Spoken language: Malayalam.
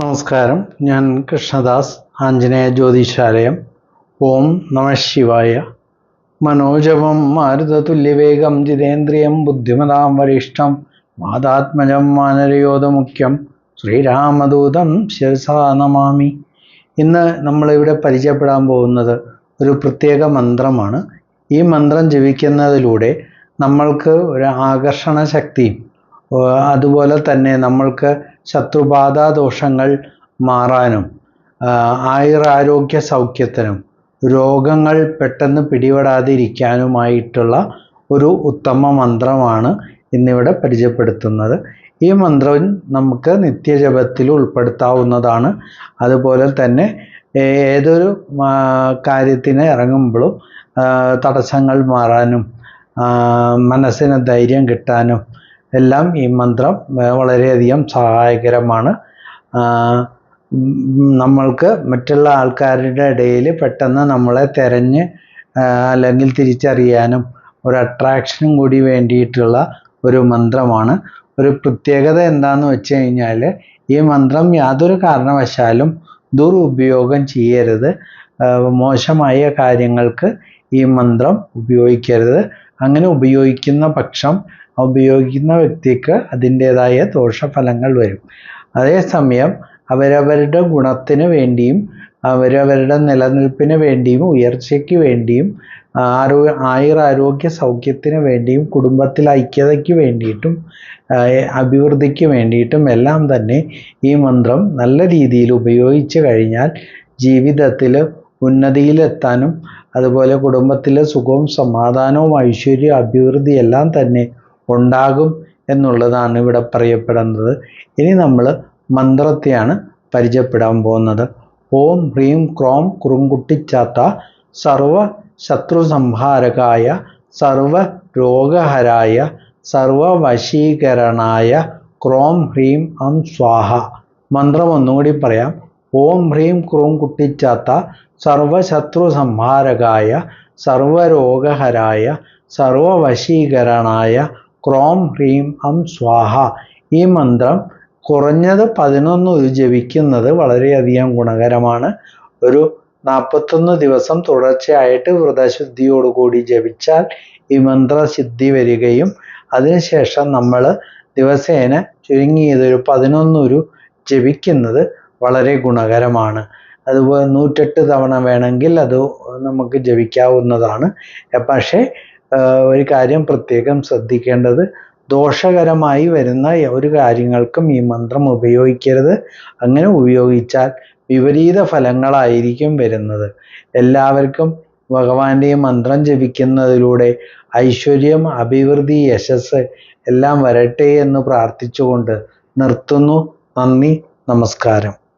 നമസ്കാരം. ഞാൻ കൃഷ്ണദാസ് ആഞ്ജനേയ ജ്യോതിഷാലയം ഓം നമ ശിവായ. മനോജവം മാരുതതുല്യവേഗം ജിതേന്ദ്രിയം ബുദ്ധിമതാം വരിഷ്ഠം മാതാത്മജം മാനരയോധമുഖ്യം ശ്രീരാമദൂതം ശിരസാ നമാമി. ഇന്ന് നമ്മളിവിടെ പരിചയപ്പെടാൻ പോകുന്നത് ഒരു പ്രത്യേക മന്ത്രമാണ്. ഈ മന്ത്രം ജപിക്കുന്നതിലൂടെ നമ്മൾക്ക് ഒരു ആകർഷണ ശക്തിയും അതുപോലെ തന്നെ നമ്മൾക്ക് ശത്രുബാധ ദോഷങ്ങൾ മാറാനും ആയുരാരോഗ്യ സൗഖ്യത്തിനും രോഗങ്ങൾ പെട്ടെന്ന് പിടിപെടാതിരിക്കാനുമായിട്ടുള്ള ഒരു ഉത്തമ മന്ത്രമാണ് ഇന്നിവിടെ പരിചയപ്പെടുത്തുന്നത്. ഈ മന്ത്രം നമുക്ക് നിത്യജപത്തിൽ ഉൾപ്പെടുത്താവുന്നതാണ്. അതുപോലെ തന്നെ ഏതൊരു കാര്യത്തിന് ഇറങ്ങുമ്പോഴും തടസ്സങ്ങൾ മാറാനും മനസ്സിന് ധൈര്യം കിട്ടാനും എല്ലാം ഈ മന്ത്രം വളരെയധികം സഹായകരമാണ്. നമ്മൾക്ക് മറ്റുള്ള ആൾക്കാരുടെ ഇടയിൽ പെട്ടെന്ന് നമ്മളെ തിരഞ്ഞ് അല്ലെങ്കിൽ തിരിച്ചറിയാനും ഒരു അട്രാക്ഷനും കൂടി വേണ്ടിയിട്ടുള്ള ഒരു മന്ത്രമാണ്. ഒരു പ്രത്യേകത എന്താന്ന് വെച്ച് കഴിഞ്ഞാൽ ഈ മന്ത്രം യാതൊരു കാരണവശാലും ദുരുപയോഗം ചെയ്യരുത്. മോശമായ കാര്യങ്ങൾക്ക് ഈ മന്ത്രം ഉപയോഗിക്കരുത്. അങ്ങനെ ഉപയോഗിക്കുന്ന പക്ഷം ഉപയോഗിക്കുന്ന വ്യക്തിക്ക് അതിന്റേതായ ദോഷഫലങ്ങൾ വരും. അതേസമയം അവരവരുടെ ഗുണത്തിന് വേണ്ടിയും അവരവരുടെ നിലനിൽപ്പിന് വേണ്ടിയും ഉയർച്ചയ്ക്ക് വേണ്ടിയും ആരോ ആയുരാരോഗ്യ സൗഖ്യത്തിന് വേണ്ടിയും കുടുംബത്തിൽ ഐക്യതയ്ക്ക് വേണ്ടിയിട്ടും അഭിവൃദ്ധിക്ക് വേണ്ടിയിട്ടും എല്ലാം തന്നെ ഈ മന്ത്രം നല്ല രീതിയിൽ ഉപയോഗിച്ച് കഴിഞ്ഞാൽ ജീവിതത്തിൽ ഉന്നതിയിലെത്താനും അതുപോലെ കുടുംബത്തിലെ സുഖവും സമാധാനവും ഐശ്വര്യവും അഭിവൃദ്ധി എല്ലാം തന്നെ ഉണ്ടാകും എന്നുള്ളതാണ് ഇവിടെ പറയപ്പെടുന്നത്. ഇനി നമ്മൾ മന്ത്രത്തെയാണ് പരിചയപ്പെടാൻ പോകുന്നത്. ഓം ഹ്രീം ക്രോം കുറുങ്കുട്ടിച്ചാത്ത സർവ ശത്രു സംഹാരകായ സർവ രോഗഹരായ സർവ വശീകരണായ ക്രോം ഹ്രീം അം സ്വാഹ. മന്ത്രം ഒന്നുകൂടി പറയാം. ഓം ഹ്രീം ക്രോം കുട്ടിച്ചാത്ത സർവശത്രു സംഹാരകായ സർവരോഗഹരായ സർവവശീകരണായ ക്രോം ഹ്രീം ഹം സ്വാഹ. ഈ മന്ത്രം കുറഞ്ഞത് പതിനൊന്ന് ജപിക്കുന്നത് വളരെയധികം ഗുണകരമാണ്. ഒരു നാൽപ്പത്തൊന്ന് ദിവസം തുടർച്ചയായിട്ട് വ്രതശുദ്ധിയോടുകൂടി ജപിച്ചാൽ ഈ മന്ത്രസിദ്ധി വരികയും അതിനുശേഷം നമ്മൾ ദിവസേന ചുരുങ്ങിയത് ഒരു പതിനൊന്നൊരു ജപിക്കുന്നത് വളരെ ഗുണകരമാണ്. അതുപോലെ നൂറ്റെട്ട് തവണ വേണമെങ്കിൽ അത് നമുക്ക് ജപിക്കാവുന്നതാണ്. പക്ഷേ ഒരു കാര്യം പ്രത്യേകം ശ്രദ്ധിക്കേണ്ടത് ദോഷകരമായി വരുന്ന ഒരു കാര്യങ്ങൾക്കും ഈ മന്ത്രം ഉപയോഗിക്കരുത്. അങ്ങനെ ഉപയോഗിച്ചാൽ വിപരീത ഫലങ്ങളായിരിക്കും വരുന്നത്. എല്ലാവർക്കും ഭഗവാന്റെ മന്ത്രം ജപിക്കുന്നതിലൂടെ ഐശ്വര്യം അഭിവൃദ്ധി യശസ് എല്ലാം വരട്ടെ എന്ന് പ്രാർത്ഥിച്ചുകൊണ്ട് നിർത്തുന്നു. നന്ദി നമസ്കാരം.